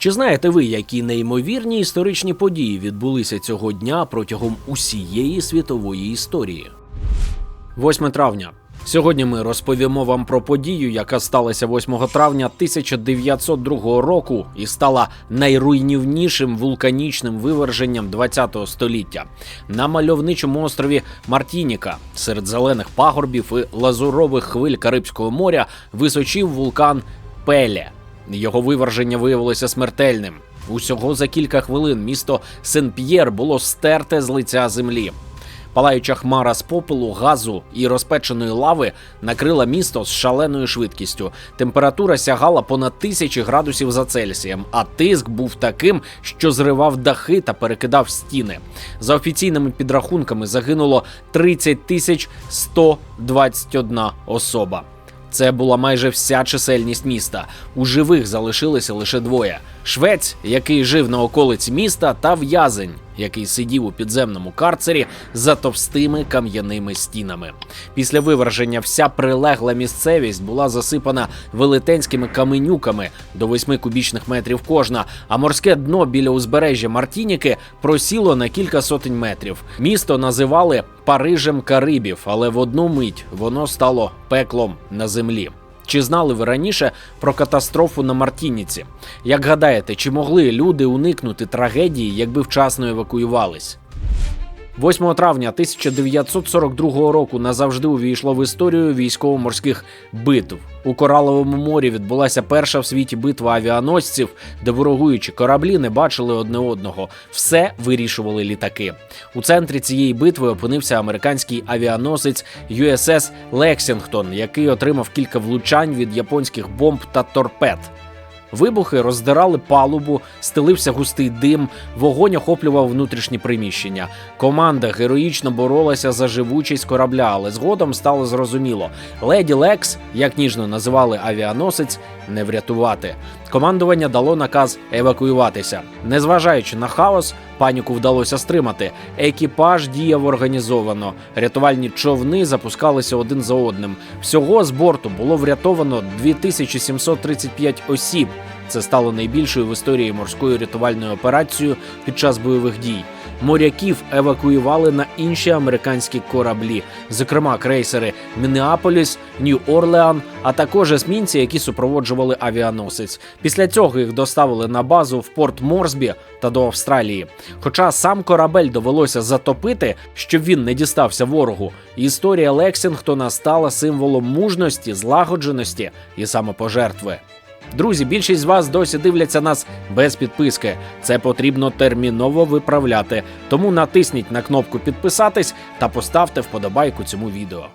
Чи знаєте ви, які неймовірні історичні події відбулися цього дня протягом усієї світової історії? 8 травня. Сьогодні ми розповімо вам про подію, яка сталася 8 травня 1902 року і стала найруйнівнішим вулканічним виверженням ХХ століття на мальовничому острові Мартініка серед зелених пагорбів і лазурових хвиль Карибського моря височив вулкан Пеле. Його виверження виявилося смертельним. Усього за кілька хвилин місто Сен-П'єр було стерте з лиця землі. Палаюча хмара з попелу, газу і розпеченої лави накрила місто з шаленою швидкістю. Температура сягала понад тисячі градусів за Цельсієм, а тиск був таким, що зривав дахи та перекидав стіни. За офіційними підрахунками загинуло 30 тисяч 121 особа. Це була майже вся чисельність міста. У живих залишилися лише двоє: швець, який жив на околиці міста, та в'язень, який сидів у підземному карцері за товстими кам'яними стінами. Після виверження вся прилегла місцевість була засипана велетенськими каменюками до 8 кубічних метрів кожна, а морське дно біля узбережжя Мартініки просіло на кілька сотень метрів. Місто називали Парижем Карибів, але в одну мить воно стало пеклом на землі. Чи знали ви раніше про катастрофу на Мартініці? Як гадаєте, чи могли люди уникнути трагедії, якби вчасно евакуювались? 8 травня 1942 року назавжди увійшло в історію військово-морських битв. У Кораловому морі відбулася перша в світі битва авіаносців, де ворогуючі кораблі не бачили одне одного. Все вирішували літаки. У центрі цієї битви опинився американський авіаносець USS Лексінгтон, який отримав кілька влучань від японських бомб та торпед. Вибухи роздирали палубу, стелився густий дим, вогонь охоплював внутрішні приміщення. Команда героїчно боролася за живучість корабля, але згодом стало зрозуміло: леді Лекс, як ніжно називали авіаносець, не врятувати. Командування дало наказ евакуюватися. Незважаючи на хаос, паніку вдалося стримати. Екіпаж діяв організовано. Рятувальні човни запускалися один за одним. Всього з борту було врятовано 2735 осіб. Це стало найбільшою в історії морською рятувальною операцією під час бойових дій. Моряків евакуювали на інші американські кораблі, зокрема крейсери Мінеаполіс, Нью-Орлеан, а також есмінці, які супроводжували авіаносець. Після цього їх доставили на базу в порт Морсбі та до Австралії. Хоча сам корабель довелося затопити, щоб він не дістався ворогу. Історія Лексінгтона стала символом мужності, злагодженості і самопожертви. Друзі, більшість з вас досі дивляться нас без підписки. Це потрібно терміново виправляти. Тому натисніть на кнопку підписатись та поставте вподобайку цьому відео.